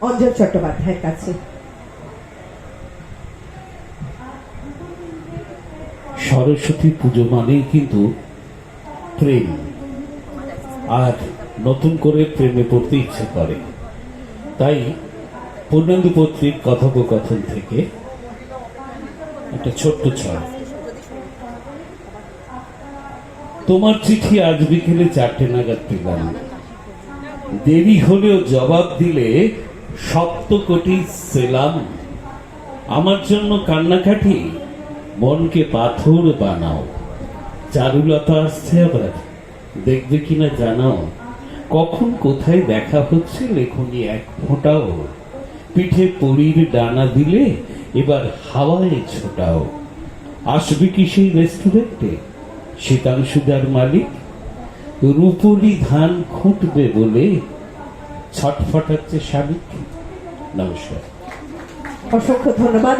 অঞ্জন চট্টোপাধ্যায়ের কাছে। সরস্বতী পুজো মানেই কিন্তু প্রেম। আর নতুন করে প্রেমে পড়তে ইচ্ছে করে। তাই পূর্ণেন্দু পত্রিক কথোপকথন থেকে একটা ছোট্ট ছড়। তোমার চিঠি আজ বিকেলে চারটে নাগাদ পেলাম। দেরি হলেও জবাব দিলে সপ্ত কোটি সেলাম। আমার জন্য কান্নাকাটি। মনকে পাথর বানাও। চারুলতা আসছে আবার। দেখবে কিনা জানাও। কখন কোথায় দেখা হচ্ছে লেখনি এক ফোঁটাও। পিঠে পরীর ডানা দিলে এবার হাওয়ায় ছোটাও। আসবে কি সেই রেস্টুরেন্টে? শীতাংশুদার মালিক। রূপলি ধান খুঁটবে বলে ছটফটাচ্ছে স্বামী নমস্কার অসংখ্য ধন্যবাদ।